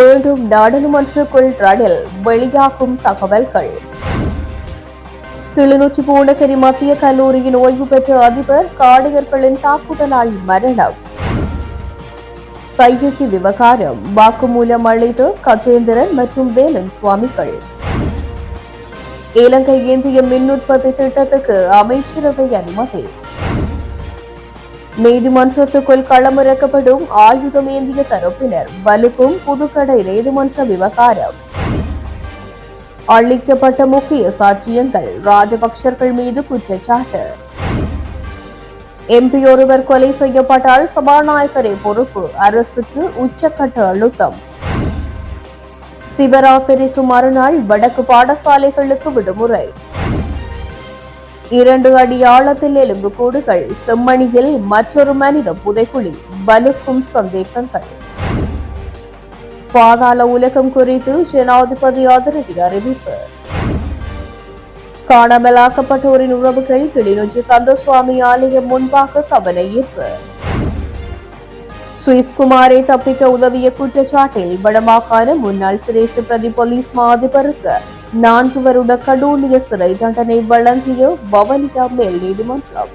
மீண்டும் நாடாளுமன்ற ரணில் வெளியாகும் தகவல்கள். கிளிநொச்சி பூனகரி மத்திய கல்லூரியின் ஓய்வு பெற்ற அதிபர் காடையர்களின் தாக்குதலால் மரணம். கையெழுத்து விவகாரம் வாக்குமூலம் அளித்து கஜேந்திரன் மற்றும் வேலன் சுவாமிகள். இலங்கை இந்திய மின் உற்பத்தி திட்டத்துக்கு அமைச்சரவை அனுமதி. நீதிமன்றத்துக்குள் களமிறக்கப்படும் ஆயுதம் ஏந்திய தரப்பினர் வலுக்கும் புதுக்கடை நீதிமன்ற விவகாரம். அளிக்கப்பட்ட முக்கிய சாட்சியங்கள் ராஜபக்சர்கள் மீது குற்றச்சாட்டு. எம்பி ஒருவர் கொலை செய்யப்பட்டால் சபாநாயகரை பொறுப்பு அரசுக்கு உச்சக்கட்ட அழுத்தம். சிவராத்திரிக்கு மறுநாள் வடக்கு பாடசாலைகளுக்கு விடுமுறை. இரண்டு அடி ஆழத்தில் எலும்புக்கூடுகள் செம்மணியில் மற்றொரு மனித புதைக்குழி வலுக்கும் சந்தேகங்கள். பாதாள உலகம் குறித்து ஜனாதிபதி அதிரடி அறிவிப்பு. காணாமலாக்கப்பட்டோரின் உறவுகள் கிளிநொச்சி கந்தசுவாமி ஆலயம் முன்பாக கவன ஈர்ப்பு. சுவிஸ் குமாரை தப்பிக்க உதவிய குற்றச்சாட்டில் வடமாகாண முன்னாள் சிரேஷ்ட பிரதி போலீஸ் மாதிபருக்கு நான்கு வருட கடூழிய சிறை தண்டனை வழங்கிய வவனியா மேல் நீதிமன்றம்.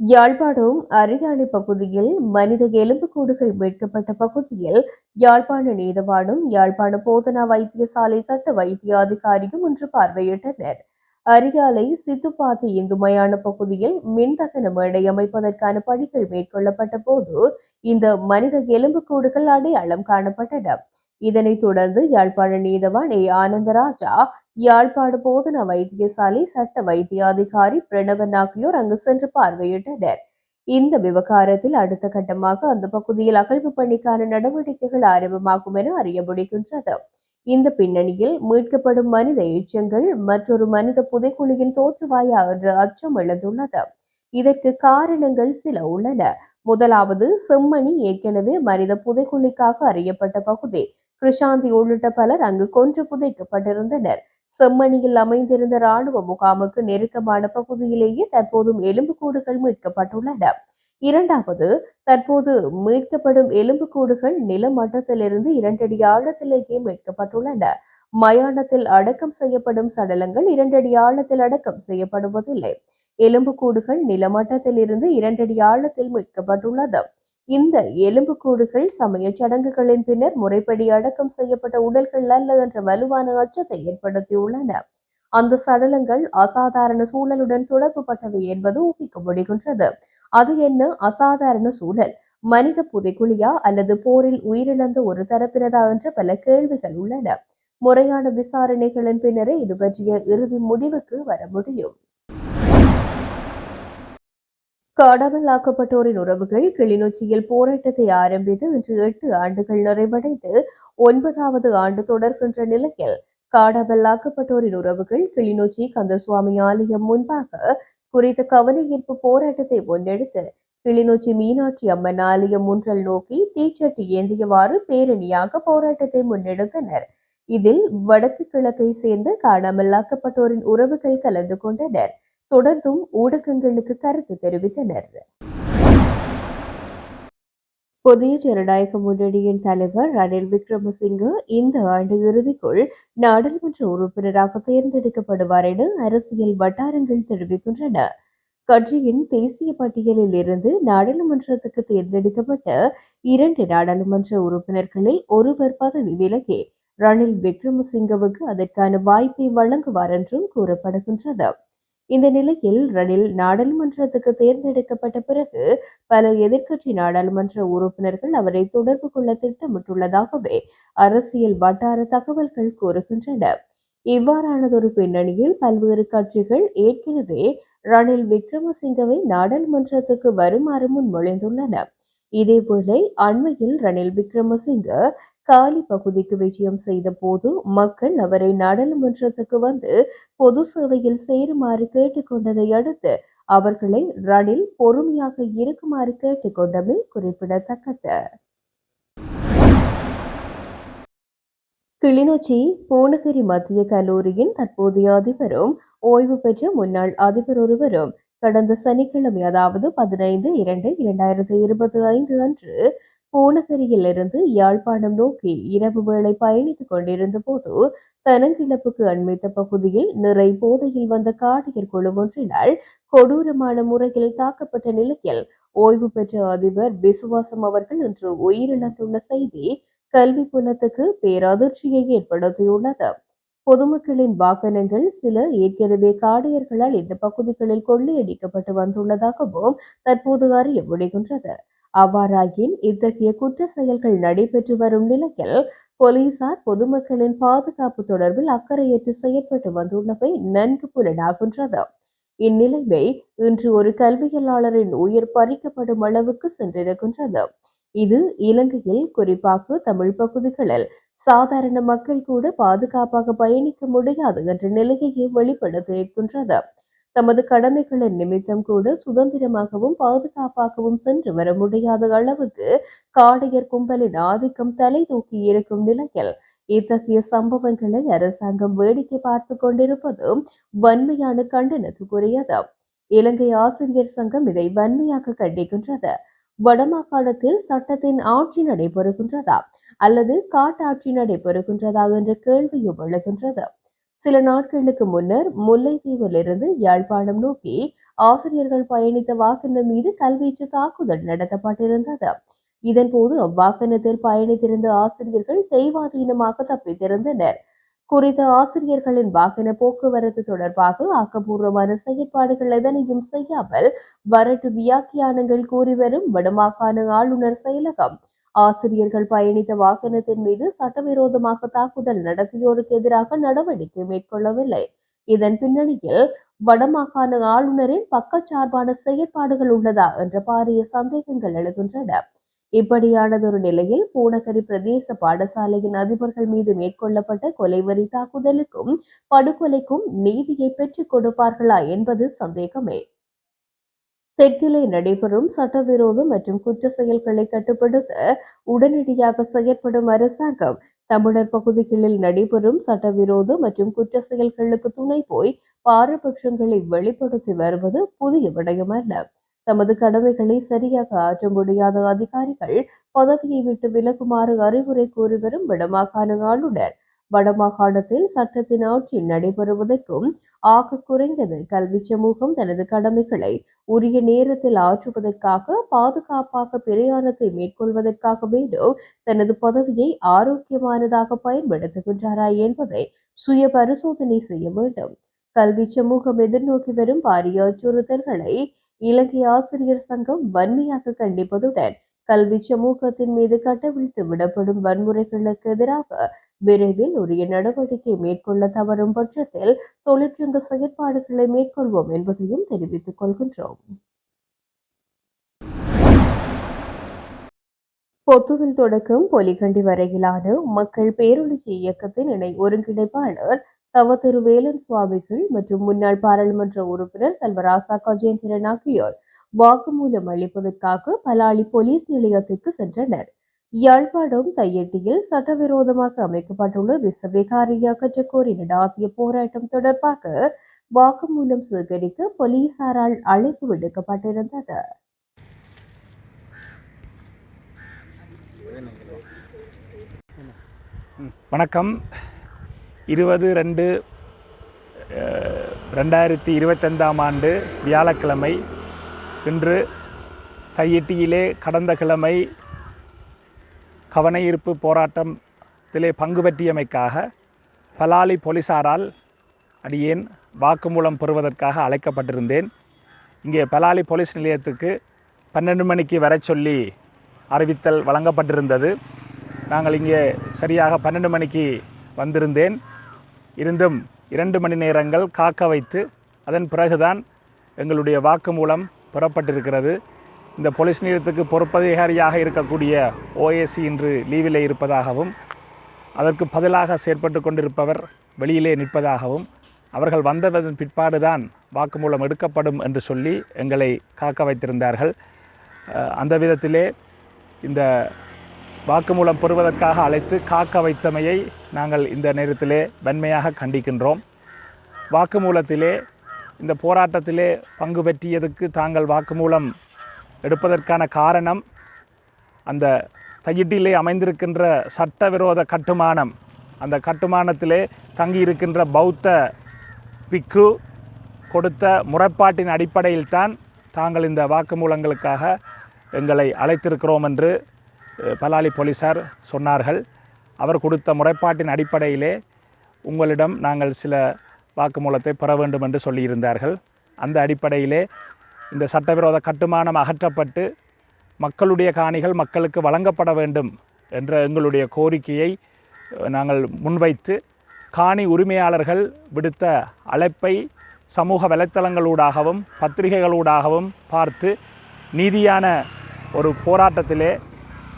யாழ்ப்பாணம் அரியாணி பகுதியில் மனித எலும்புக்கூடுகள் மீட்கப்பட்ட பகுதியில் யாழ்ப்பாண நீதவானும் யாழ்ப்பாண போதனா வைத்தியசாலை சட்ட வைத்திய அதிகாரியும் இன்று பார்வையிட்டனர். அரியாலை சித்துப்பாத்தி இந்து மயான பகுதியில் மின்தகன மேடை அமைப்பதற்கான பணிகள் மேற்கொள்ளப்பட்ட போது இந்த மனித எலும்புக்கூடுகள் அடையாளம் காணப்பட்டன. இதனைத் தொடர்ந்து யாழ்ப்பாண நீதவான் ஏ. ஆனந்தராஜா யாழ்ப்பாண போதனா வைத்தியசாலை சட்ட வைத்திய அதிகாரி பிரணவன் ஆகியோர் அங்கு சென்று பார்வையிட்டனர். இந்த விவகாரத்தில் அடுத்த கட்டமாக அந்த பகுதியில் அகழ்வு பணிக்கான நடவடிக்கைகள் ஆரம்பமாகும் என அறிய முடிகின்றது. இந்த பின்னணியில் மீட்கப்படும் மனித எச்சங்கள் மற்றொரு மனித புதைக்குழியின் தோற்றுவாயா என்ற அச்சம் எழுந்துள்ளது. இதற்கு காரணங்கள் சில உள்ளன. முதலாவது செம்மணி ஏற்கனவே மனித புதைக்குழிக்காக அறியப்பட்ட பகுதி. கிருஷாந்தி உள்ளிட்ட பலர் அங்கு கொன்று புதைக்கப்பட்டிருந்தனர். செம்மணியில் அமைந்திருந்த ராணுவ முகாமுக்கு நெருக்கமான பகுதியிலேயே தற்போதும் எலும்புக்கூடுகள் மீட்கப்பட்டுள்ளன. இரண்டாவது தற்போது மீட்கப்படும் எலும்புக்கூடுகள் நிலமட்டத்திலிருந்து இரண்டடி ஆழத்திலேயே மீட்கப்பட்டுள்ளன. மயானத்தில் அடக்கம் செய்யப்படும் சடலங்கள் இரண்டடி ஆழத்தில் அடக்கம் செய்யப்படுவதில்லை. எலும்புக்கூடுகள் நிலமட்டத்தில் இருந்து இரண்டடி ஆழத்தில் மீட்கப்பட்டுள்ளது. இந்த எலும்புக்கூடுகள் சமய சடங்குகளின் பின்னர் முறைப்படி அடக்கம் செய்யப்பட்ட உடல்கள் அல்ல என்ற வலுவான அச்சத்தை ஏற்படுத்தியுள்ளன. அந்த சடலங்கள் அசாதாரண சூழலுடன் தொடர்புபட்டவை என்பது ஊகிக்க முடிகின்றது அது என்ன அசாதாரண சூழல்? மனித புதைக்குழியா அல்லது போரில் உயிரிழந்த ஒரு தரப்பினதா என்ற பல கேள்விகள் உள்ளன. முறையான விசாரணைகளின் பின்னரே இது பற்றிய இறுதி முடிவுக்கு வர முடியும். காணாமலாக்கப்பட்டோரின் உறவுகள் கிளிநொச்சியில் போராட்டத்தை ஆரம்பித்து இன்று எட்டு ஆண்டுகள் நிறைவடைந்து ஒன்பதாவது ஆண்டு தொடர்கின்ற நிலையில் காணாமலாக்கப்பட்டோரின் உறவுகள் கிளிநொச்சி கந்தசுவாமி ஆலயம் முன்பாக குறித்த கவன ஈர்ப்பு போராட்டத்தை முன்னெடுத்து கிளிநொச்சி மீனாட்சி அம்மன் ஆலயம் முன்றல் நோக்கி தீச்சட்டி ஏந்தியவாறு பேரணியாக போராட்டத்தை முன்னெடுத்தனர். இதில் வடக்கு கிழக்கை சேர்ந்த காணாமலாக்கப்பட்டோரின் உறவுகள் கலந்து கொண்டனர். தொடர்ந்தும் ஊடகங்களுக்கு கருத்து தெரிவித்தனர். புதிய ஜனநாயக முன்னணியின் தலைவர் ரணில் விக்ரமசிங்க இந்த ஆண்டு இறுதிக்குள் நாடாளுமன்ற உறுப்பினராக தேர்ந்தெடுக்கப்படுவார் என அரசியல் வட்டாரங்கள் தெரிவிக்கின்றன. கட்சியின் தேசிய பட்டியலில் இருந்து நாடாளுமன்றத்துக்கு தேர்ந்தெடுக்கப்பட்ட இரண்டு நாடாளுமன்ற உறுப்பினர்களில் ஒருவர் பதவி விலகி ரணில் விக்ரமசிங்கவுக்கு அதற்கான வாய்ப்பை வழங்குவார் என்றும் கூறப்படுகின்றது. இந்த நிலையில் ரணில் நாடாளுமன்றத்துக்கு தேர்ந்தெடுக்கப்பட்ட பிறகு பல எதிர்க்கட்சி நாடாளுமன்ற உறுப்பினர்கள் அவரை தொடர்பு கொள்ள திட்டமிட்டுள்ளதாகவே அரசியல் வட்டார தகவல்கள் கூறுகின்றன. இவ்வாறானதொரு பின்னணியில் பல்வேறு கட்சிகள் ஏற்கனவே ரணில் விக்ரமசிங்கவை நாடாளுமன்றத்துக்கு வருமாறு முன்மொழிந்துள்ளன. இதேவேளை அண்மையில் ரணில் விக்ரமசிங்க காலி பகுதிக்கு விஜயம் செய்த போது மக்கள் அவரை நாடாளுமன்றத்துக்கு வந்து பொது சேவையில் சேருமாறு கேட்டுக்கொண்டதை அடுத்து அவர்களை ரணில் பொறுமையாக இருக்குமாறு கேட்டுக்கொண்டமை குறிப்பிடத்தக்கது. கிளிநொச்சி பூனகிரி மத்திய கல்லூரியின் தற்போதைய அதிபரும் ஓய்வு பெற்ற முன்னாள் அதிபர் ஒருவரும் கடந்த சனிக்கிழமை அதாவது பதினைந்து இரண்டு இரண்டாயிரத்தி இருபத்தி ஐந்து அன்று பூனகரியிலிருந்து யாழ்ப்பாணம் நோக்கி இரவு வேளை பயணித்துக் கொண்டிருந்த போது தனங்கிழப்புக்கு அண்மித்த பகுதியில் நிறை போதையில் வந்த காடியர் குழு ஒன்றினால் கொடூரமான முறையில் தாக்கப்பட்ட நிலையில் ஓய்வு பெற்ற அதிபர் விசுவாசம் அவர்கள் இன்று உயிரிழந்துள்ள செய்தி கல்வி புலத்துக்கு பேரதிர்ச்சியை ஏற்படுத்தியுள்ளது. பொதுமக்களின் வாகனங்கள் சில ஏற்கனவே காடையர்களால் இந்த பகுதிகளில் கொள்ளையடிக்கப்பட்டு வந்துள்ளதாகவும் தற்போது அறிய முடிகின்றது. அவ்வாறாயின் இத்தகைய குற்ற செயல்கள் நடைபெற்று வரும் நிலையில் போலீசார் பொதுமக்களின் பாதுகாப்பு தொடர்பில் அக்கறையற்று செயற்பட்டு வந்துள்ளவை நன்கு புலனாகின்றது. இந்நிலைமை இன்று ஒரு கல்வியலாளரின் உயிர் பறிக்கப்படும் அளவுக்கு சென்றிருக்கின்றது. இது இலங்கையில் குறிப்பாக தமிழ் பகுதிகளில் சாதாரண மக்கள் கூட பாதுகாப்பாக பயணிக்க முடியாது என்ற நிலையையே வெளிப்படுத்தியிருக்கின்றது. தமது கடமைகளின் நிமித்தம் கூட சுதந்திரமாகவும் பாதுகாப்பாகவும் சென்று வர முடியாத அளவுக்கு காடையர் கும்பலின் ஆதிக்கம் தலை தூக்கி இருக்கும் நிலையில் இத்தகைய சம்பவங்களை அரசாங்கம் வேடிக்கை பார்த்து கொண்டிருப்பதும் வன்மையான கண்டனத்துக்குரியது. இலங்கை ஆசிரியர் சங்கம் இதை வன்மையாக கண்டிக்கின்றது. வடமாகாணத்தில் சட்டத்தின் ஆட்சி நடைபெறுகின்றதா அல்லது காட்டாட்சி நடைபெறுகின்றதா என்ற கேள்வியும் எழுகின்றது. சில நாட்களுக்கு முன்னர் முல்லைத்தீவிலிருந்து யாழ்ப்பாணம் நோக்கி ஆசிரியர்கள் பயணித்த வாகனம் மீது கல்வீச்சு தாக்குதல் நடத்தப்பட்டிருந்தது. இதன்போது அவ்வாகனத்தில் பயணித்திருந்த ஆசிரியர்கள் தெய்வாதீனமாக தப்பித்திருந்தனர். குறித்த ஆசிரியர்களின் வாகன போக்குவரத்து தொடர்பாக ஆக்கப்பூர்வமான செயற்பாடுகள் எதனையும் செய்யாமல் வரட்டு வியாக்கியானங்கள் கூறி வரும் வடமாகாண ஆளுநர் செயலகம் ஆசிரியர்கள் பயணித்த வாகனத்தின் மீது சட்டவிரோதமாக தாக்குதல் நடத்தியோருக்கு எதிராக நடவடிக்கை மேற்கொள்ளவில்லை. இதன் பின்னணியில் வடமாகாண ஆளுநரின் பக்கச்சார்பான செயற்பாடுகள் உள்ளதா என்ற பாரிய சந்தேகங்கள் எழுகின்றன. இப்படியானதொரு நிலையில் பூனகரி பிரதேச பாடசாலையின் அதிபர்கள் மீது மேற்கொள்ளப்பட்ட கொலைவரி தாக்குதலுக்கும் படுகொலைக்கும் நீதியை பெற்றுக் கொடுப்பார்களா என்பது சந்தேகமே. தெற்கிலே நடைபெறும் சட்டவிரோத மற்றும் குற்ற செயல்களை கட்டுப்படுத்த உடனடியாக செயற்படும் அரசாங்கம் தமிழர் பகுதிகளில் நடைபெறும் சட்டவிரோத மற்றும் குற்ற செயல்களுக்கு துணை போய் பாரபட்சங்களை வெளிப்படுத்தி வருவது புதிய விடயமல்ல. தமது கடமைகளை சரியாக ஆற்ற முடியாத அதிகாரிகள் பதவியை விட்டு விலகுமாறு அறிவுரை கூறி வரும் வடமாகாண ஆளுநர் வடமாகாணத்தில் சட்டத்தின் ஆட்சி நடைபெறுவதற்கும் ஆக குறைந்தது கல்வி சமூகம் தனது கடமைகளை உரிய நேரத்தில் ஆற்றுவதற்காக பாதுகாப்பாக பிரயாணத்தை மேற்கொள்வதற்காக வேண்டும் தனது பதவியை ஆரோக்கியமானதாக பயன்படுத்துகின்றாரா என்பதை சுய பரிசோதனை செய்ய வேண்டும். கல்வி சமூகம் எதிர்நோக்கி வரும் பாரிய அச்சுறுத்தல்களை இலங்கை ஆசிரியர் சங்கம் வன்மையாக கண்டிப்பதுடன் கல்வி சமூகத்தின் மீது கட்டவிழ்த்து விடப்படும் வன்முறைகளுக்கு எதிராக விரைவில் உரிய நடவடிக்கை மேற்கொள்ள தவறும் பட்சத்தில் தொழிற்சங்க செயற்பாடுகளை மேற்கொள்வோம் என்பதையும் தெரிவித்துக் கொள்கின்றோம். பொத்துவில் தொடக்கம் பொலிகண்டி வரையிலான மக்கள் பேரொழிச்சி இயக்கத்தின் இணை ஒருங்கிணைப்பாளர் தவ திரு வேலன் சுவாமிகள் மற்றும் முன்னாள் பாராளுமன்ற உறுப்பினர் செல்வராசா கஜேந்திரன் ஆகியோர் வாக்குமூலம் அளிப்பதற்காக பலாலி போலீஸ் நிலையத்திற்கு சென்றனர். யாழ்ப்பாணம் தையட்டியில் சட்டவிரோதமாக அமைக்கப்பட்டுள்ள விசவிகாரிய கஜகோரி நடாத்திய போராட்டம் தொடர்பாக வாக்குமூலம் சேகரிக்க போலீசாரால் அழைப்பு விடுக்கப்பட்டிருந்தது. வணக்கம். இருபது ரெண்டு ரெண்டாயிரத்தி இருபத்தைந்தாம் ஆண்டு வியாழக்கிழமை இன்று கையெட்டியிலே கடந்த கிழமை கவனஈர்ப்பு போராட்டத்திலே பங்கு பற்றியமைக்காக பலாலி போலீசாரால் அடியேன் வாக்குமூலம் பெறுவதற்காக அழைக்கப்பட்டிருந்தேன். இங்கே பலாலி போலீஸ் நிலையத்துக்கு பன்னெண்டு மணிக்கு வரச் சொல்லி அறிவித்தல் வழங்கப்பட்டிருந்தது. நாங்கள் இங்கே சரியாக பன்னெண்டு மணிக்கு வந்திருந்தேன். இருந்தும் இரண்டு மணி நேரங்கள் காக்க வைத்து அதன் பிறகுதான் எங்களுடைய வாக்குமூலம் பெறப்பட்டிருக்கிறது. இந்த போலீஸ் நிலையத்துக்கு பொறுப்பதிகாரியாக இருக்கக்கூடிய ஓஏசி இன்று லீவிலே இருப்பதாகவும் அதற்கு பதிலாக செயற்பட்டு கொண்டிருப்பவர் வெளியிலே நிற்பதாகவும் அவர்கள் வந்ததன் பிற்பாடுதான் வாக்குமூலம் எடுக்கப்படும் என்று சொல்லி எங்களை காக்க வைத்திருந்தார்கள். அந்த விதத்திலே இந்த வாக்குமூலம் பெறுவதற்காக அழைத்து காக்க வைத்தமையை நாங்கள் இந்த நேரத்திலே வன்மையாக கண்டிக்கின்றோம். வாக்குமூலத்திலே இந்த போராட்டத்திலே பங்கு பெற்றியதுக்கு தாங்கள் வாக்குமூலம் எடுப்பதற்கான காரணம் அந்த தையிட்டிலே அமைந்திருக்கின்ற சட்டவிரோத கட்டுமானம். அந்த கட்டுமானத்திலே தங்கியிருக்கின்ற பௌத்த பிக்கு கொடுத்த முறைப்பாட்டின் அடிப்படையில்தான் தாங்கள் இந்த வாக்குமூலங்களுக்காக எங்களை அழைத்திருக்கிறோம் என்று பலாலி போலீசார் சொன்னார்கள். அவர் கொடுத்த முறைப்பாட்டின் அடிப்படையிலே உங்களிடம் நாங்கள் சில வாக்குமூலத்தை பெற வேண்டும் என்று சொல்லியிருந்தார்கள். அந்த அடிப்படையிலே இந்த சட்டவிரோத கட்டுமானம் அகற்றப்பட்டு மக்களுடைய காணிகள் மக்களுக்கு வழங்கப்பட வேண்டும் என்ற எங்களுடைய கோரிக்கையை நாங்கள் முன்வைத்து காணி உரிமையாளர்கள் விடுத்த அழைப்பை சமூக வலைத்தளங்களூடாகவும் பத்திரிகைகளூடாகவும் பார்த்து நீதியான ஒரு போராட்டத்திலே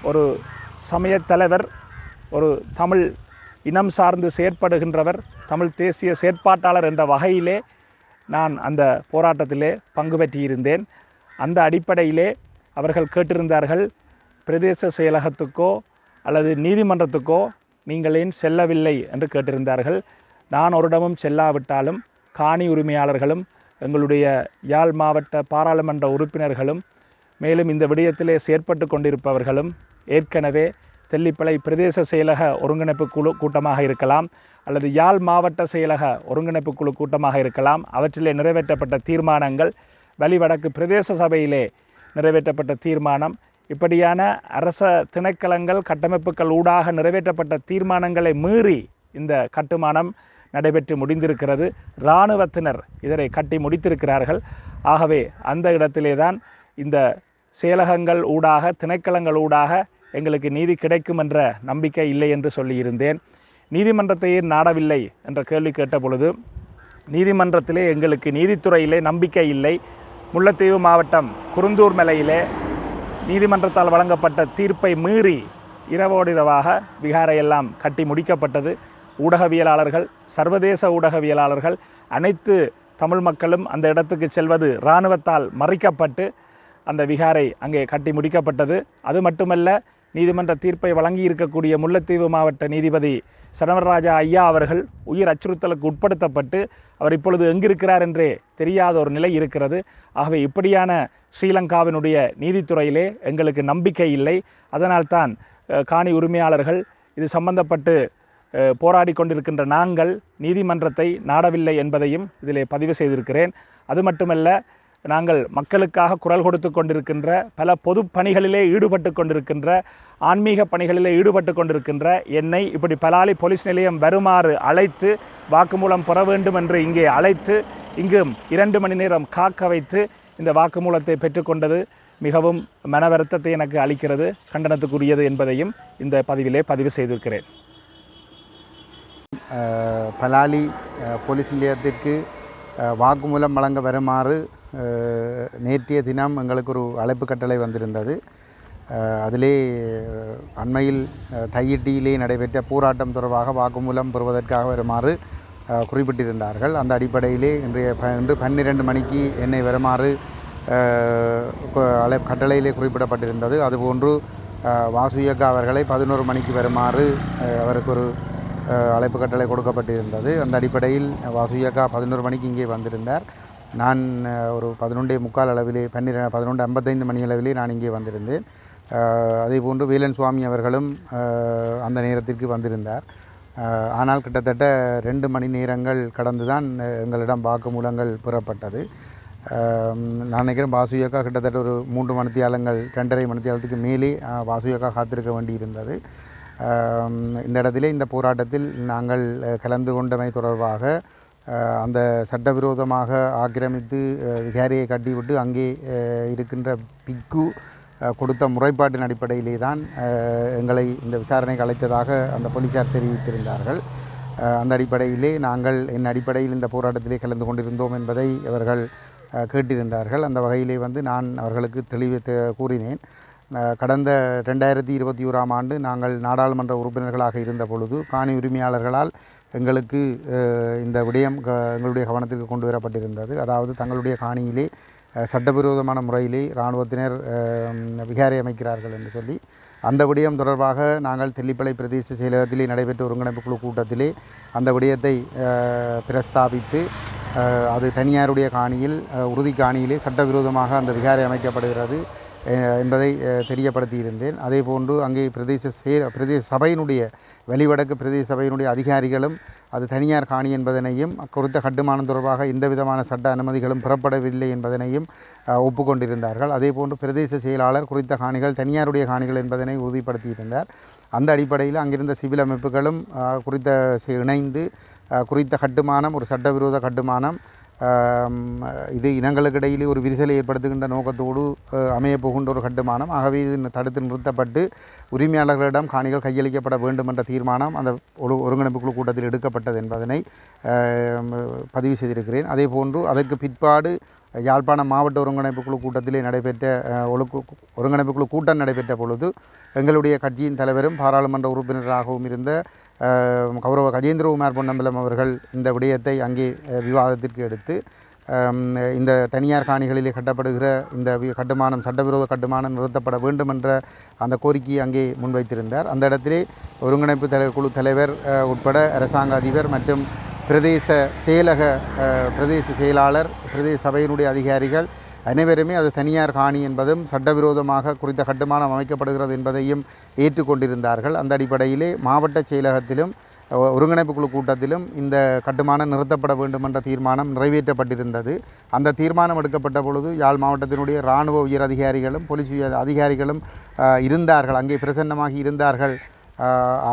ஒரு சமயத் தலைவர் ஒரு தமிழ் இனம் சார்ந்து செயற்படுகின்றவர் தமிழ் தேசிய செயற்பாட்டாளர் என்ற வகையிலே நான் அந்த போராட்டத்திலே பங்கு பெற்றிருந்தேன். அந்த அடிப்படையிலே அவர்கள் கேட்டிருந்தார்கள் பிரதேச செயலகத்துக்கோ அல்லது நீதிமன்றத்துக்கோ நீங்கள் ஏன் செல்லவில்லை என்று கேட்டிருந்தார்கள். நான் ஒருடமும் செல்லாவிட்டாலும் காணி உரிமையாளர்களும் எங்களுடைய யாழ் மாவட்ட பாராளுமன்ற உறுப்பினர்களும் மேலும் இந்த விடயத்திலே செயற்பட்டு கொண்டிருப்பவர்களும் ஏற்கனவே தெல்லிப்பளை பிரதேச செயலக ஒருங்கிணைப்பு குழு கூட்டமாக இருக்கலாம். அல்லது யாழ் மாவட்ட செயலக ஒருங்கிணைப்பு குழு கூட்டமாக இருக்கலாம். அவற்றிலே நிறைவேற்றப்பட்ட தீர்மானங்கள் வலிவடக்கு பிரதேச சபையிலே நிறைவேற்றப்பட்ட தீர்மானம். இப்படியான அரச திணைக்களங்கள் கட்டமைப்புகள் ஊடாக நிறைவேற்றப்பட்ட தீர்மானங்களை மீறி இந்த கட்டுமானம் நடைபெற்று முடிந்திருக்கிறது. இராணுவத்தினர் இதனை கட்டி முடித்திருக்கிறார்கள். ஆகவே அந்த இடத்திலே தான் இந்த செயலகங்கள் ஊடாக திணைக்களங்கள் ஊடாக எங்களுக்கு நீதி கிடைக்கும் என்ற நம்பிக்கை இல்லை என்று சொல்லியிருந்தேன். நீதிமன்றத்தையே நாடவில்லை என்ற கேள்வி கேட்ட பொழுது நீதிமன்றத்திலே எங்களுக்கு நீதித்துறையிலே நம்பிக்கை இல்லை. முல்லைத்தீவு மாவட்டம் குருந்தூர் மலையிலே நீதிமன்றத்தால் வழங்கப்பட்ட தீர்ப்பை மீறி இரவோடிரவாக விகாரையெல்லாம் கட்டி முடிக்கப்பட்டது. ஊடகவியலாளர்கள் சர்வதேச ஊடகவியலாளர்கள் அனைத்து தமிழ் மக்களும் அந்த இடத்துக்கு செல்வது இராணுவத்தால் மறைக்கப்பட்டு அந்த விகாரை அங்கே கட்டி முடிக்கப்பட்டது. அது மட்டுமல்ல நீதிமன்ற தீர்ப்பை வழங்கி இருக்கக்கூடிய முல்லைத்தீவு மாவட்ட நீதிபதி சரவணராஜா ஐயா அவர்கள் உயிர் அச்சுறுத்தலுக்கு உட்படுத்தப்பட்டு அவர் இப்பொழுது எங்கிருக்கிறார் என்றே தெரியாத ஒரு நிலை இருக்கிறது. ஆகவே இப்படியான ஸ்ரீலங்காவினுடைய நீதித்துறையிலே எங்களுக்கு நம்பிக்கை இல்லை. அதனால்தான் காணி உரிமையாளர்கள் இது சம்பந்தப்பட்டு போராடி கொண்டிருக்கின்ற நாங்கள் நீதிமன்றத்தை நாடவில்லை என்பதையும் இதிலே பதிவு செய்திருக்கிறேன். அது மட்டுமல்ல நாங்கள் மக்களுக்காக குரல் கொடுத்து கொண்டிருக்கின்ற பல பொது பணிகளிலே ஈடுபட்டு கொண்டிருக்கின்ற ஆன்மீக பணிகளிலே ஈடுபட்டு கொண்டிருக்கின்ற என்னை இப்படி பலாலி போலீஸ் நிலையம் வருமாறு அழைத்து வாக்குமூலம் பெற வேண்டும் என்று இங்கே அழைத்து இங்கும் இரண்டு மணி நேரம் காக்க வைத்து இந்த வாக்குமூலத்தை பெற்றுக்கொண்டது மிகவும் மன வருத்தத்தை எனக்கு அளிக்கிறது கண்டனத்துக்குரியது என்பதையும் இந்த பதிவிலே பதிவு செய்திருக்கிறேன். பலாலி போலீஸ் நிலையத்திற்கு வாக்குமூலம் வழங்க வருமாறு நேற்றைய தினம் எங்களுக்கு ஒரு அழைப்பு கட்டளை வந்திருந்தது. அதிலே அண்மையில் தையிட்டியிலே நடைபெற்ற போராட்டம் தொடர்பாக வாக்குமூலம் பெறுவதற்காக வருமாறு குறிப்பிட்டிருந்தார்கள். அந்த அடிப்படையிலே இன்றைய ப இன்று பன்னிரண்டு மணிக்கு என்னை வருமாறு அழை கட்டளையிலே குறிப்பிடப்பட்டிருந்தது. அதுபோன்று வாசுயக்கா அவர்களை பதினோரு மணிக்கு வருமாறு அவருக்கு ஒரு அழைப்பு கட்டளை கொடுக்கப்பட்டிருந்தது. அந்த அடிப்படையில் வாசுயக்கா பதினோரு மணிக்கு இங்கே வந்திருந்தார். நான் ஒரு பதினொன்றே முக்கால் அளவிலே பன்னிர பதினொன்று ஐம்பத்தைந்து மணி அளவிலே நான் இங்கே வந்திருந்தேன். அஹ், அதே போன்று வேலன் சுவாமி அவர்களும் அந்த நேரத்திற்கு வந்திருந்தார். ஆனால் கிட்டத்தட்ட ரெண்டு மணி நேரங்கள் கடந்து தான் எங்களிடம் வாக்குமூலங்கள் பெறப்பட்டது. அஹ், நான் நினைக்கிறேன் வாசுயக்கா கிட்டத்தட்ட ஒரு மூன்று மணித்தியாலங்கள் ரெண்டரை மணித்தியாலத்துக்கு மேலே வாசுயக்கா காத்திருக்க வேண்டியிருந்தது. இந்த இடத்திலே இந்த போராட்டத்தில் நாங்கள் கலந்து கொண்டமை தொடர்பாக அந்த சட்டவிரோதமாக ஆக்கிரமித்து விஹாரியை விகாரியை கட்டிவிட்டு அங்கே இருக்கின்ற பிக்கு கொடுத்த முறைப்பாட்டின் அடிப்படையிலே தான் எங்களை இந்த விசாரணைக்கு அழைத்ததாக அந்த போலீசார் தெரிவித்திருந்தார்கள். அந்த அடிப்படையிலே நாங்கள் என் அடிப்படையில் இந்த போராட்டத்திலே கலந்து கொண்டிருந்தோம் என்பதை அவர்கள் கேட்டிருந்தார்கள். அந்த வகையிலே வந்து நான் அவர்களுக்கு தெளிவு கூறினேன். கடந்த ரெண்டாயிரத்தி இருபத்தி ஓராம் ஆண்டு நாங்கள் நாடாளுமன்ற உறுப்பினர்களாக இருந்த பொழுது காணி உரிமையாளர்களால் எங்களுக்கு இந்த விடயம் க- எங்களுடைய கவனத்திற்கு கொண்டு வரப்பட்டிருந்தது. அதாவது தங்களுடைய காணியிலே சட்டவிரோதமான முறையிலே இராணுவத்தினர் விகாரை அமைக்கிறார்கள் என்று சொல்லி அந்த விடயம் தொடர்பாக நாங்கள் தெல்லிப்பளை பிரதேச செயலகத்திலே நடைபெற்ற ஒருங்கிணைப்பு குழு கூட்டத்திலே அந்த விடயத்தை பிரஸ்தாபித்து அது தனியாருடைய காணியில் உறுதி காணியிலே சட்டவிரோதமாக அந்த விகாரை அமைக்கப்படுகிறது. என்பதை தெரியப்படுத்தியிருந்தேன். அதே போன்று அங்கே பிரதேச சே பிரதேச சபையினுடைய வெளிவடக்கு பிரதேச சபையினுடைய அதிகாரிகளும் அது தனியார் காணி என்பதனையும் குறித்த கட்டுமானம் தொடர்பாக எந்த விதமான சட்ட அனுமதிகளும் புறப்படவில்லை என்பதனையும் ஒப்புக்கொண்டிருந்தார்கள். அதே போன்று பிரதேச செயலாளர் குறித்த காணிகள் தனியாருடைய காணிகள் என்பதனை உறுதிப்படுத்தியிருந்தார். அந்த அடிப்படையில் அங்கிருந்த சிவில் அமைப்புகளும் குறித்த செ- இணைந்து குறித்த கட்டுமானம் ஒரு சட்டவிரோத கட்டுமானம் இது இனங்களுக்கு இடையிலே ஒரு விரிசலை ஏற்படுத்துகின்ற நோக்கத்தோடு அஹ், அமையப் போகின்ற ஒரு கட்டுமானம். ஆகவே இது தடுத்து நிறுத்தப்பட்டு உரிமையாளர்களிடம் காணிகள் கையளிக்கப்பட வேண்டும் என்ற தீர்மானம் அந்த ஒரு ஒருங்கிணைப்பு குழு கூட்டத்தில் எடுக்கப்பட்டது என்பதனை பதிவு செய்திருக்கிறேன். அதே போன்று அதற்கு பிற்பாடு யாழ்ப்பாணம் மாவட்ட ஒருங்கிணைப்பு குழு கூட்டத்திலே நடைபெற்ற ஒழுக்கு ஒருங்கிணைப்பு குழு கூட்டம் நடைபெற்ற பொழுது எங்களுடைய கட்சியின் தலைவரும் பாராளுமன்ற உறுப்பினராகவும் இருந்த கௌரவ கஜேந்திரகுமார் பொன்னம்பலம் அவர்கள் இந்த விடயத்தை அங்கே விவாதத்திற்கு எடுத்து இந்த தனியார் காணிகளிலே கட்டப்படுகிற இந்த வி- கட்டுமானம் சட்டவிரோத கட்டுமானம் நிறுத்தப்பட வேண்டும் என்ற அந்த கோரிக்கையை அங்கே முன்வைத்திருந்தார். அந்த இடத்திலே ஒருங்கிணைப்பு தலை குழு தலைவர் உட்பட அரசாங்க அதிபர் மற்றும் பிரதேச செயலக பிரதேச செயலாளர் பிரதேச சபையினுடைய அதிகாரிகள் அனைவருமே அது தனியார் காணி என்பதும் சட்டவிரோதமாக குறித்த கட்டுமானம் அமைக்கப்படுகிறது என்பதையும் ஏற்றுக்கொண்டிருந்தார்கள். அந்த அடிப்படையிலே மாவட்ட செயலகத்திலும் ஒருங்கிணைப்பு குழு கூட்டத்திலும் இந்த கட்டுமானம் நிறுத்தப்பட வேண்டும் என்ற தீர்மானம் நிறைவேற்றப்பட்டிருந்தது. அந்த தீர்மானம் எடுக்கப்பட்ட பொழுது யாழ் மாவட்டத்தினுடைய இராணுவ உயர் அதிகாரிகளும் போலீஸ் உயர் அதிகாரிகளும் இருந்தார்கள். அங்கே பிரசன்னமாகி இருந்தார்கள்.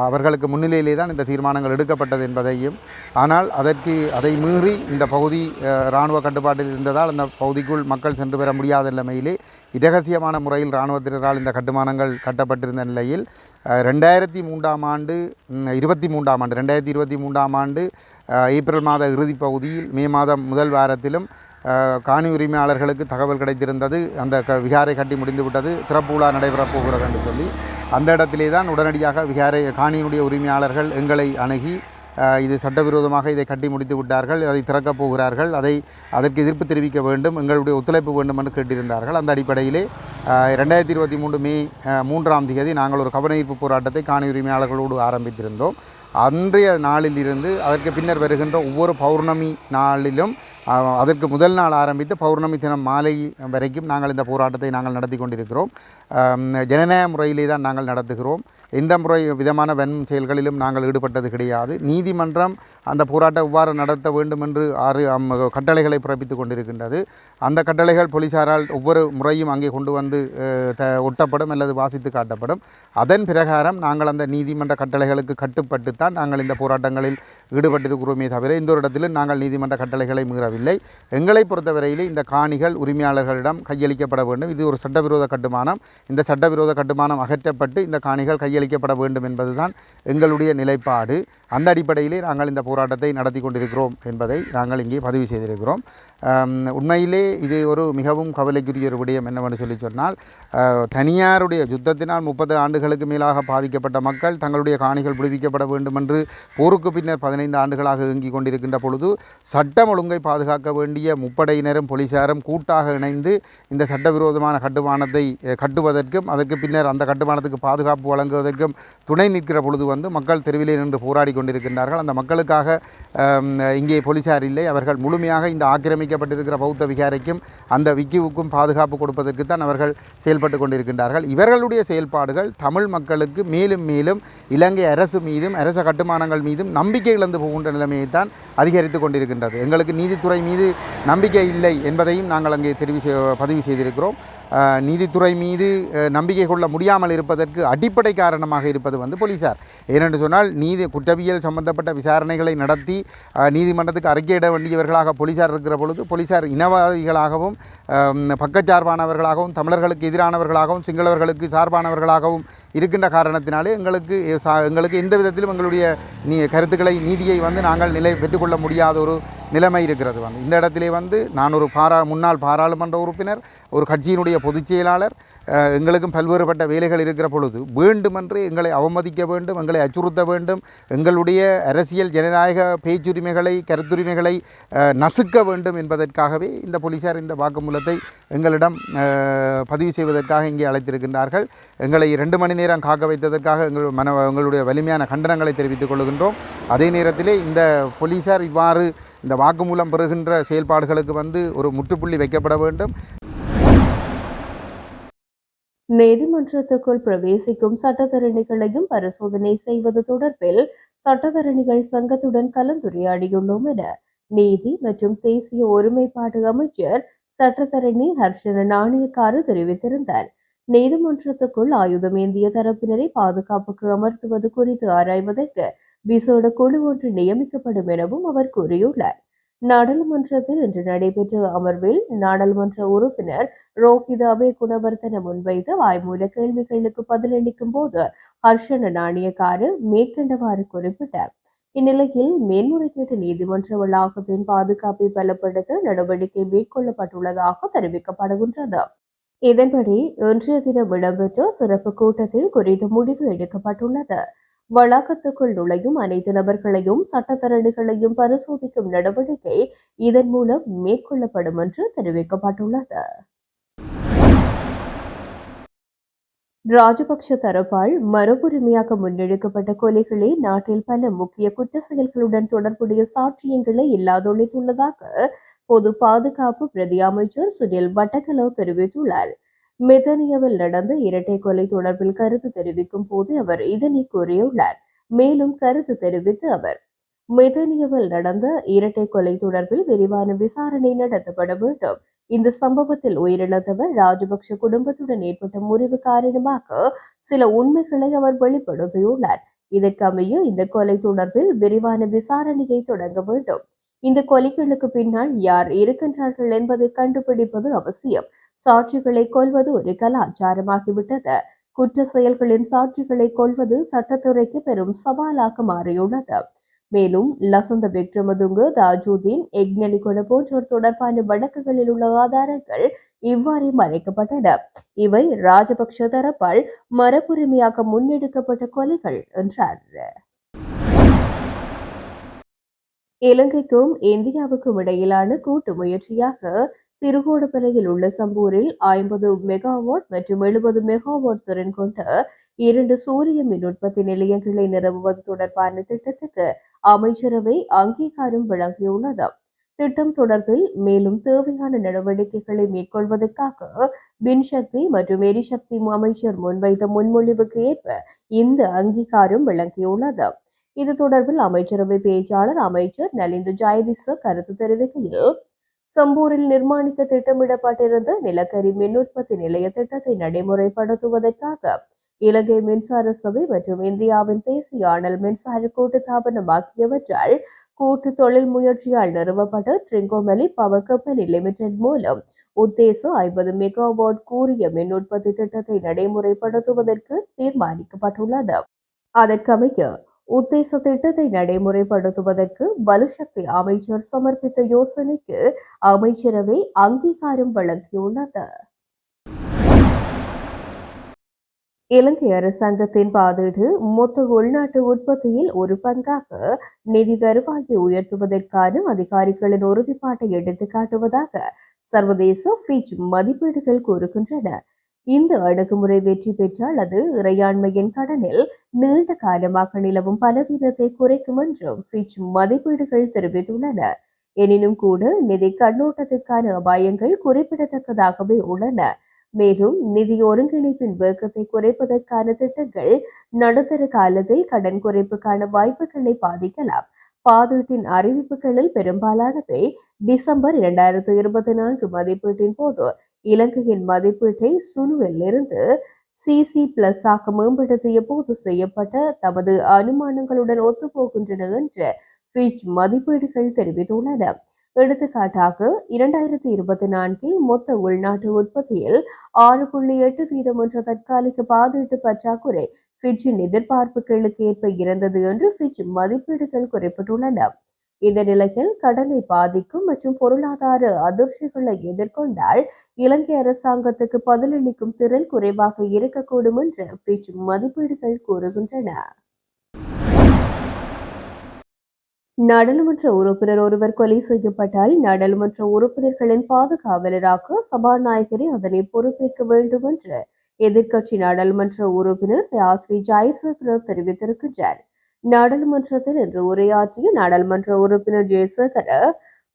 அவர்களுக்கு முன்னிலையிலே தான் இந்த தீர்மானங்கள் எடுக்கப்பட்டது என்பதையும் ஆனால் அதற்கு அதை மீறி இந்த பகுதி இராணுவ கட்டுப்பாட்டில் இருந்ததால் அந்த பகுதிக்குள் மக்கள் சென்று பெற முடியாத நிலைமையிலே இரகசியமான முறையில் இராணுவத்தினரால் இந்த கட்டுமானங்கள் கட்டப்பட்டிருந்த நிலையில் ரெண்டாயிரத்தி மூன்றாம் ஆண்டு இருபத்தி மூன்றாம் ஆண்டு ரெண்டாயிரத்தி இருபத்தி மூன்றாம் ஆண்டு ஏப்ரல் மாத இறுதி பகுதியில் மே மாதம் முதல் வாரத்திலும் காணி உரிமையாளர்களுக்கு தகவல் கிடைத்திருந்தது. அந்த க விகாரை கட்டி முடிந்துவிட்டது. திறப்புலா திறப்பு விழா நடைபெறப் போகிறது என்று சொல்லி அந்த இடத்திலே தான் உடனடியாக விகாரை காணியினுடைய உரிமையாளர்கள் எங்களை அணுகி இது சட்டவிரோதமாக இதை கட்டி முடித்து விட்டார்கள் அதை திறக்கப் போகிறார்கள் அதை அதற்கு எதிர்ப்பு தெரிவிக்க வேண்டும் எங்களுடைய ஒத்துழைப்பு வேண்டும் என்று கேட்டிருந்தார்கள். அந்த அடிப்படையிலே ரெண்டாயிரத்தி இருபத்தி மூன்று மே மூன்றாம் தேதி நாங்கள் ஒரு கவனஈர்ப்பு போராட்டத்தை காணி உரிமையாளர்களோடு ஆரம்பித்திருந்தோம். அன்றைய நாளிலிருந்து அதற்கு பின்னர் வருகின்ற ஒவ்வொரு பௌர்ணமி நாளிலும் அதற்கு முதல் நாள் ஆரம்பித்து பௌர்ணமி தினம் மாலை வரைக்கும் நாங்கள் இந்த போராட்டத்தை நாங்கள் நடத்தி கொண்டிருக்கிறோம். ஜனநாயக முறையிலே தான் நாங்கள் நடத்துகிறோம். எந்த முறை விதமான வன் செயல்களிலும் நாங்கள் ஈடுபட்டது கிடையாது. நீதிமன்றம் அந்த போராட்டம் இவ்வாறு நடத்த வேண்டும் என்று ஆறு அம், கட்டளைகளை பிறப்பித்து கொண்டிருக்கின்றது. அந்த கட்டளைகள் போலீசாரால் ஒவ்வொரு முறையும் அங்கே கொண்டு வந்து த ஒட்டப்படும் அல்லது வாசித்து காட்டப்படும். அதன் பிரகாரம் நாங்கள் அந்த நீதிமன்ற கட்டளைகளுக்கு கட்டுப்பட்டு தான் நாங்கள் இந்த போராட்டங்களில் ஈடுபட்டிருக்கிறோமே தவிர இந்த ஒரு இடத்திலும் நாங்கள் நீதிமன்ற கட்டளைகளை மீறவில்லை எங்களை பொறுத்தவரையிலே இந்த காணிகள் உரிமையாளர்களிடம் கையளிக்கப்பட வேண்டும். இது ஒரு சட்டவிரோத கட்டுமானம். இந்த சட்டவிரோத கட்டுமானம் அகற்றப்பட்டு இந்த காணிகள் கையளிக்கப்பட வேண்டும் என்பதுதான் எங்களுடைய நிலைப்பாடு. அந்த அடிப்படையிலே நாங்கள் இந்த போராட்டத்தை நடத்தி கொண்டிருக்கிறோம் என்பதை நாங்கள் இங்கே பதிவு செய்திருக்கிறோம். உண்மையிலே இது ஒரு மிகவும் கவலைக்குரிய ஒரு விடயம் என்னவென்று சொல்லி சொன்னால் தனியாருடைய யுத்தத்தினால் முப்பது ஆண்டுகளுக்கு மேலாக பாதிக்கப்பட்ட மக்கள் தங்களுடைய காணிகள் விடுவிக்கப்பட வேண்டும் என்று போருக்கு பின்னர் பதினைந்து ஆண்டுகளாக இயங்கிக் கொண்டிருக்கின்ற பொழுது சட்டம் ஒழுங்கை பாதுகாக்க வேண்டிய முப்படையினரும் போலீசாரும் கூட்டாக இணைந்து இந்த சட்டவிரோதமான கட்டுமானத்தை கட்டுவதற்கும் அதற்கு பின்னர் அந்த கட்டுமானத்துக்கு பாதுகாப்பு வழங்குவதற்கும் துணை நிற்கிற பொழுது வந்து மக்கள் தெருவிலே நின்று போராடி கொண்டிருக்கின்றார்கள். அந்த மக்களுக்காக இங்கே போலீசார் இல்லை. அவர்கள் முழுமையாக இந்த ஆக்கிரமிக்கப்பட்டிருக்கிற பௌத்த விகாரைக்கும் அந்த விக்கிவுக்கும் பாதுகாப்பு கொடுப்பதற்கு தான் அவர்கள் செயல்பட்டு கொண்டிருக்கின்றார்கள். இவர்களுடைய செயல்பாடுகள் தமிழ் மக்களுக்கு மேலும் மேலும் இலங்கை அரசு மீதும் அரச கட்டுமானங்கள் மீதும் நம்பிக்கை இழந்து போகின்ற நிலைமையை தான் அதிகரித்து கொண்டிருக்கின்றது. எங்களுக்கு நீதித்துறை மீது நம்பிக்கை இல்லை என்பதையும் நாங்கள் அங்கே தெரிவு பதிவு செய்திருக்கிறோம். நீதித்துறை மீது நம்பிக்கை கொள்ள முடியாமல் இருப்பதற்கு அடிப்படை காரணமாக இருப்பது வந்து போலீசார். ஏனென்று சொன்னால் நீதி குற்றவியல் சம்பந்தப்பட்ட விசாரணைகளை நடத்தி நீதிமன்றத்துக்கு அறிக்கையிட வேண்டியவர்களாக போலீசார் இருக்கிற பொழுது போலீசார் இனவாதிகளாகவும் பக்கச்சார்பானவர்களாகவும் தமிழர்களுக்கு எதிரானவர்களாகவும் சிங்களவர்களுக்கு சார்பானவர்களாகவும் இருக்கின்ற காரணத்தினாலே எங்களுக்கு சா- எங்களுக்கு எந்த விதத்திலும் எங்களுடைய நீ கருத்துக்களை நீதியை வந்து நாங்கள் நிலை பெற்றுக்கொள்ள முடியாத ஒரு நிலைமை இருக்கிறது வந்து. இந்த இடத்திலே வந்து நான் ஒரு பாரா முன்னாள் பாராளுமன்ற உறுப்பினர் ஒரு கட்சியினுடைய பொதுச் செயலாளர் எங்களுக்கும் பல்வேறுபட்ட வேலைகள் இருக்கிற பொழுது வேண்டுமென்று எங்களை அவமதிக்க வேண்டும் எங்களை அச்சுறுத்த வேண்டும் எங்களுடைய அரசியல் ஜனநாயக பேச்சுரிமைகளை கருத்துரிமைகளை நசுக்க வேண்டும் என்பதற்காகவே இந்த போலீசார் இந்த வாக்குமூலத்தை எங்களிடம் பதிவு செய்வதற்காக இங்கே அழைத்திருக்கின்றார்கள். எங்களை ரெண்டு மணி நேரம் காக்க வைத்ததற்காக எங்கள் மன எங்களுடைய வலிமையான கண்டனங்களை தெரிவித்துக் கொள்கின்றோம். அதே நேரத்திலே இந்த போலீசார் இவ்வாறு இந்த வாக்குமூலம் பெறுகின்ற செயல்பாடுகளுக்கு வந்து ஒரு முற்றுப்புள்ளி வைக்கப்பட வேண்டும். நீதிமன்றத்துக்குள் பிரவேசிக்கும் சட்டத்தரணிகளையும் பரிசோதனை செய்வது தொடர்பில் சட்டத்தரணிகள் சங்கத்துடன் கலந்துரையாடியுள்ளோம் என நீதி மற்றும் தேசிய ஒருமைப்பாடு அமைச்சர் சட்டத்தரணி ஹர்ஷன நாணயக்காரு தெரிவித்திருந்தார். நீதிமன்றத்துக்குள் ஆயுதம் ஏந்திய தரப்பினரை பாதுகாப்புக்கு அமர்த்துவது குறித்து ஆராய்வதற்கு விசேட குழு ஒன்று நியமிக்கப்படும் எனவும் அவர் கூறியுள்ளார். நாடாளுமன்றத்தில் இன்று நடைபெற்ற அமர்வில் நாடாளுமன்ற உறுப்பினர் ரோஹித குணவர்த்தன முன்வைத்த வாய்மூல கேள்விகளுக்கு பதிலளிக்கும் போது ஹர்ஷன நாணயக்காரு மேற்கண்டவாறு குறிப்பிட்டார். இந்நிலையில் மேல்முறையீட்டு நீதிமன்ற வளாகத்தின் பாதுகாப்பை பலப்படுத்த நடவடிக்கை மேற்கொள்ளப்பட்டுள்ளதாக தெரிவிக்கப்படுகின்றது. இதன்படி இன்றைய தினம் இடம்பெற்ற சிறப்பு கூட்டத்தில் குறித்த முடிவு எடுக்கப்பட்டுள்ளது. வளாகத்துக்குள் நுழையும் அனைத்து நபர்களையும் சட்டத்தரணிகளையும் பரிசோதிக்கும் நடவடிக்கை இதன் மூலம் மேற்கொள்ளப்படும் என்று தெரிவிக்கப்பட்டுள்ளது. ராஜபக்ஷ தரப்பால் மரபுரிமையாக முன்னெடுக்கப்பட்ட கொலைகளே நாட்டில் பல முக்கிய குற்ற செயல்களுடன் தொடர்புடைய சாட்சியங்களை இல்லாதொழித்துள்ளதாக பொது பாதுகாப்பு பிரதி அமைச்சர் சுனில் வட்டகலோ தெரிவித்துள்ளார். மெதனியாவில் நடந்த இரட்டை கொலை தொடர்பில் கருத்து தெரிவிக்கும் போது அவர் இதனை கூறியுள்ளார். மேலும் கருத்து தெரிவித்து அவர் மெதனியாவில் நடந்த இரட்டை கொலை தொடர்பில் விரிவான விசாரணை நடத்தப்பட வேண்டும். இந்த சம்பவத்தில் உயிரிழந்தவர் ராஜபக்ஷ குடும்பத்துடன் ஏற்பட்ட முறிவு காரணமாக சில உண்மைகளை அவர் வெளிப்படுத்தியுள்ளார். இதற்கமைய இந்த கொலை தொடர்பில் விரிவான விசாரணையை தொடங்க வேண்டும். இந்த கொலைகளுக்கு பின்னால் யார் இருக்கின்றார்கள் என்பதை கண்டுபிடிப்பது அவசியம். சாட்சிகளை கொல்வது ஒரு கலாச்சாரமாகிவிட்டது. குற்ற செயல்களின் சாட்சிகளை கொல்வது சட்டத்துறைக்கு பெரும் சவாலாக மாறியுள்ளது. மேலும் லசந்த விக்ரமதுங்கு தாஜுதீன் எக்னலிகொட போன்றோர் தொடர்பான வழக்குகளில் உள்ள ஆதாரங்கள் இவ்வாறு மறைக்கப்பட்டன. இவை ராஜபக்ஷ தரப்பால் மரபுரிமையாக முன்னெடுக்கப்பட்ட கொலைகள் என்றார். இலங்கைக்கும் இந்தியாவுக்கும் இடையிலான கூட்டு முயற்சியாக திருகோணமலையில் உள்ள சம்பூரில் ஐம்பது மெகாவாட் மற்றும் எழுபது மெகாவாட் திறன் கொண்ட இரண்டு சூரிய மின் உற்பத்தி நிலையங்களை நிறுவுவது தொடர்பான திட்டத்துக்கு அமைச்சரவை அங்கீகாரம் வழங்கியுள்ளது திட்டம் தொடர்பில் மேலும் தேவையான நடவடிக்கைகளை மேற்கொள்வதற்காக மின்சக்தி மற்றும் எரிசக்தி அமைச்சர் முன்வைத்த முன்மொழிவுக்கு ஏற்ப இந்த அங்கீகாரம் வழங்கியுள்ளது இது தொடர்பில் அமைச்சரவை பேச்சாளர் அமைச்சர் நலிந்து ஜாயதிச கருத்து தெரிவிக்கையில் சம்பூரில் நிர்மாணிக்க திட்டமிடப்பட்டிருந்த நிலக்கரி மின் உற்பத்தி நிலைய திட்டத்தை நடைமுறைப்படுத்துவதற்காக இலங்கை மின்சார சபை மற்றும் இந்தியாவின் தேசிய அனல் மின்சார கூட்டுத்தாபனம் ஆகியவற்றால் கூட்டு தொழில் முயற்சியால் நிறுவப்பட்ட ட்ரிங்கோமலி பவர் கம்பெனி லிமிடெட் மூலம் உத்தேச ஐம்பது மெகாவாட் கூறிய மின் உற்பத்தி திட்டத்தை நடைமுறைப்படுத்துவதற்கு தீர்மானிக்கப்பட்டுள்ளது. அதற்கமைய உத்தேச திட்டத்தை நடைமுறைப்படுத்துவதற்கு வலுசக்தி அமைச்சர் சமர்ப்பித்த யோசனைக்கு அமைச்சரவை அங்கீகாரம் வழங்கியுள்ளது. இலங்கை அரசாங்கத்தின் பாதீடு மொத்த உள்நாட்டு உற்பத்தியில் ஒரு பங்காக நிதி வருவாயை உயர்த்துவதற்கான அதிகாரிகளின் உறுதிப்பாட்டை எடுத்துக்காட்டுவதாக சர்வதேச ஃபிச் மதிப்பீடுகள் கூறுகின்றன. இந்த அணுகுமுறை வெற்றி பெற்றால் அது இறையாண்மையின் கடனில் நீண்ட காலமாக நிலவும் பலவீனத்தை குறைக்கும் என்றும் ஃபிட்ச் மதிப்பீடுகள் தெரிவித்துள்ளன. எனினும் கூட நிதி கண்ணோட்டத்திற்கான அபாயங்கள் குறிப்பிடத்தக்கதாகவே உள்ளன. மேலும் நிதி ஒருங்கிணைப்பின் வேகத்தை குறைப்பதற்கான திட்டங்கள் நடுத்தர காலத்தில் கடன் குறைப்புக்கான வாய்ப்புகளை பாதிக்கலாம். பாதீட்டின் அறிவிப்புகளில் பெரும்பாலானவை டிசம்பர் இரண்டாயிரத்து இருபத்தி நான்கு மதிப்பீட்டின் போது இலங்கையின் மதிப்பீட்டை சுனுவிலிருந்து சிசி பிளஸ் ஆக மேம்படுத்திய போது செய்யப்பட்ட தமது அனுமானங்களுடன் ஒத்துப்போகின்றன என்று ஃபிட்ச் மதிப்பீடுகள் தெரிவித்துள்ளன. எடுத்துக்காட்டாக இரண்டாயிரத்தி இருபத்தி நான்கில் மொத்த உள்நாட்டு உற்பத்தியில் ஆறு புள்ளி எட்டு வீதம் என்ற தற்காலிக பாதீட்டு பற்றாக்குறை ஃபிட்சின் எதிர்பார்ப்புகளுக்கு ஏற்ப இருந்தது என்று ஃபிட்ச் மதிப்பீடுகள் குறிப்பிட்டுள்ளன. இந்த நிலையில் கடனை பாதிக்கும் மற்றும் பொருளாதார அதிர்ச்சிகளை எதிர்கொண்டால் இலங்கை அரசாங்கத்துக்கு பதிலளிக்கும் திறன் குறைவாக இருக்கக்கூடும் என்று ஃபிட்ச் மதிப்பீடுகள் கூறுகின்றன. நாடாளுமன்ற உறுப்பினர் ஒருவர் கொலை செய்யப்பட்டால் நாடாளுமன்ற உறுப்பினர்களின் பாதுகாவலராக சபாநாயகரே அதனை பொறுப்பேற்க வேண்டும் என்று எதிர்க்கட்சி நாடாளுமன்ற உறுப்பினர் தியாஸ்ரீ ஜெயசேகர் தெரிவித்திருக்கின்றார். நாடாளுமன்றத்தில் இன்று உரையாற்றிய நாடாளுமன்ற உறுப்பினர் ஜெயசேகர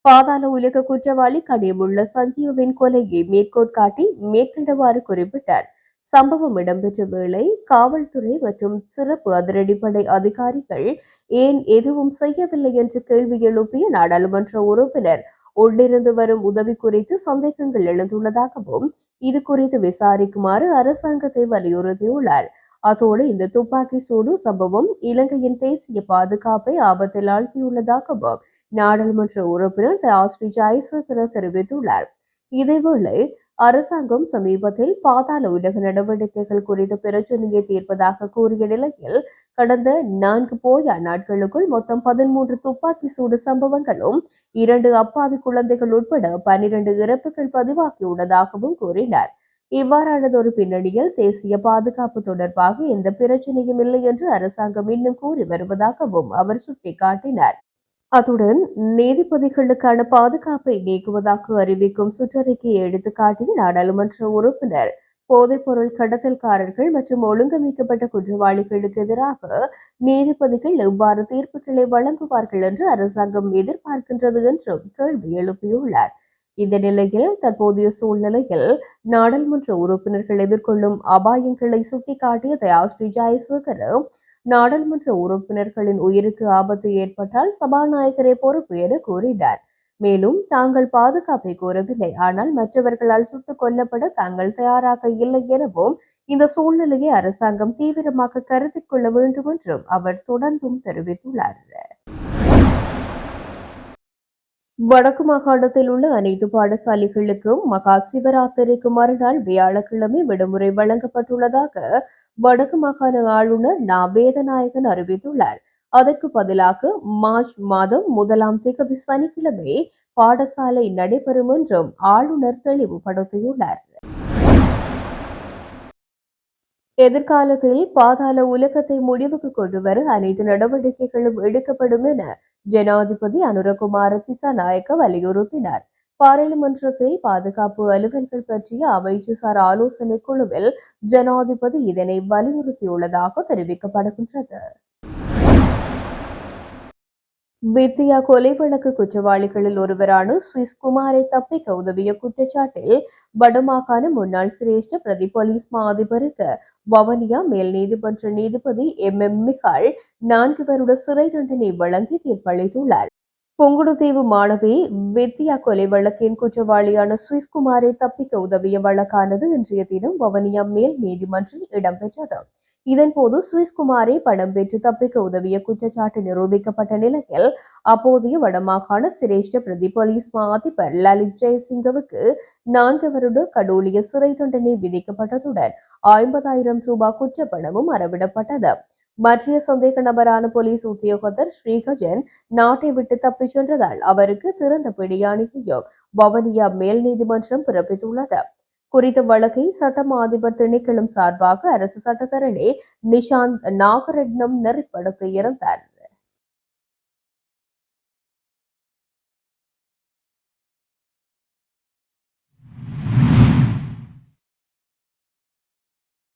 பாதாள உலக குற்றவாளி கனியமுள்ள சஞ்சீவின் கொலையை மேற்கோட்காட்டி மேற்கண்டவாறு குறிப்பிட்டார். சம்பவம் இடம்பெற்ற வேளை காவல்துறை மற்றும் சிறப்பு அதிரடிப்படை அதிகாரிகள் ஏன் எதுவும் செய்யவில்லை என்று கேள்வி எழுப்பிய நாடாளுமன்ற உறுப்பினர் உள்ளிருந்து வரும் உதவி குறித்து சந்தேகங்கள் எழுந்துள்ளதாகவும் இது குறித்து விசாரிக்குமாறு அரசாங்கத்தை வலியுறுத்தியுள்ளார். அதோடு இந்த துப்பாக்கி சூடு சம்பவம் இலங்கையின் தேசிய பாதுகாப்பை ஆபத்தில் ஆழ்த்தியுள்ளதாகவும் நாடாளுமன்ற உறுப்பினர் ஆஸ்ரீ ஜெயசேகர தெரிவித்துள்ளார். இதேவேளை அரசாங்கம் சமீபத்தில் பாதாள உலக நடவடிக்கைகள் குறித்த பிரச்சனையை தீர்ப்பதாக கூறிய நிலையில் கடந்த நான்கு போயா நாட்களுக்குள் மொத்தம் பதிமூன்று துப்பாக்கி சூடு சம்பவங்களும் இரண்டு அப்பாவி குழந்தைகள் உட்பட பனிரெண்டு இறப்புகள் பதிவாகியுள்ளதாகவும் கூறினார். இவ்வாறானதொரு பின்னணியில் தேசிய பாதுகாப்பு தொடர்பாக எந்த பிரச்சனையும் இல்லை என்று அரசாங்கம் இன்னும் கூறி வருவதாகவும் அவர் சுட்டிக்காட்டினார். அத்துடன் நீதிபதிகளுக்கான பாதுகாப்பை நீக்குவதாக அறிவிக்கும் சுற்றறிக்கையை எடுத்துக்காட்டிய நாடாளுமன்ற உறுப்பினர் போதைப்பொருள் கடத்தல்காரர்கள் மற்றும் ஒழுங்கமைக்கப்பட்ட குற்றவாளிகளுக்கு எதிராக நீதிபதிகள் எவ்வாறு தீர்ப்புகளை வழங்குவார்கள் என்று அரசாங்கம் எதிர்பார்க்கின்றது என்றும் கேள்வி எழுப்பியுள்ளார். இந்த நிலையில் தற்போதைய சூழ்நிலையில் நாடாளுமன்ற உறுப்பினர்கள் எதிர்கொள்ளும் அபாயங்களை சுட்டிக்காட்டிய தயாஸ்ரீ ஜெயசேகர் நாடாளுமன்ற உறுப்பினர்களின் உயிருக்கு ஆபத்து ஏற்பட்டால் சபாநாயகரே பொறுப்பு என கூறினார். மேலும் தாங்கள் பாதுகாப்பை கோரவில்லை ஆனால் மற்றவர்களால் சுட்டுக் கொல்லப்பட தாங்கள் தயாராக இல்லை எனவும் இந்த சூழ்நிலையை அரசாங்கம் தீவிரமாக கருத்தில் கொள்ள வேண்டும் என்றும் அவர் தொடர்ந்தும் தெரிவித்துள்ளார். வடக்கு மாகாணத்தில் உள்ள அனைத்து பாடசாலைகளுக்கும் மகா சிவராத்திரிக்கு மறுநாள் வியாழக்கிழமை விடுமுறை வழங்கப்பட்டுள்ளதாக வடக்கு மாகாண ஆளுநர் நா வேதநாயகன் அறிவித்துள்ளார். அதற்கு பதிலாக மார்ச் மாதம் முதலாம் திகதி சனிக்கிழமை பாடசாலை நடைபெறும் என்றும் ஆளுநர் தெளிவுபடுத்தியுள்ளார். எதிர்காலத்தில் பாதாள உலகத்தை முடிவுக்கு கொண்டு வர அனைத்து நடவடிக்கைகளும் எடுக்கப்படும் என ஜனாதிபதி அனுரகுமார திசாநாயக்க வலியுறுத்தினார். பாராளுமன்றத்தில் பாதுகாப்பு அலுவல்கள் பற்றிய அமைச்சுசார் ஆலோசனை குழுவில் ஜனாதிபதி இதனை வலியுறுத்தியுள்ளதாக தெரிவிக்கப்படுகின்றது. வித்தியா கொலை வழக்கு குற்றவாளிகளில் ஒருவரான சுவிஸ் குமாரை தப்பிக்க உதவிய குற்றச்சாட்டில் வடமாகாண முன்னாள் சிரேஷ்ட பிரதி போலீஸ் மா அதிபருக்கு வவனியா மேல் நீதிமன்ற நீதிபதி எம். எம். மிகால் நான்கு வருட சிறை தண்டனை வழங்கி தீர்ப்பளித்துள்ளார். புங்குடுதீவு மாணவி வித்யா கொலை வழக்கின் குற்றவாளியான சுவிஸ் குமாரை தப்பிக்க உதவிய வழக்கானது இன்றைய தினம் வவனியா மேல் நீதிமன்றில் இடம்பெற்றது. இதன்போது சுவிஸ் குமாரை பணம் பெற்று தப்பிக்க உதவிய குற்றச்சாட்டு நிரூபிக்கப்பட்ட நிலையில் அப்போதைய வடமாகாண சிரேஷ்ட பிரதி போலீஸ் மா அதிபர் லலித் ஜெயசிங்கவுக்கு நான்கு வருட கடூலிய சிறை தண்டனை விதிக்கப்பட்டதுடன் ஐம்பதாயிரம் ரூபாய் குற்றப்பணமும் அறவிடப்பட்டது. மற்றிய சந்தேக நபரான போலீஸ் உத்தியோகத்தர் ஸ்ரீகஜன் நாட்டை விட்டு தப்பிச் சென்றதால் அவருக்கு திறந்த பிடியாணியையும் வவனியா மேல் நீதிமன்றம் பிறப்பித்துள்ளது. குறித்த வழக்கை சட்டமா அதிபர் திணைக்களம் சார்பாக அரசு சட்டத்தரணி நிஷாந்த் நாகரட்னம் நெறிப்படுத்தியிருந்தார்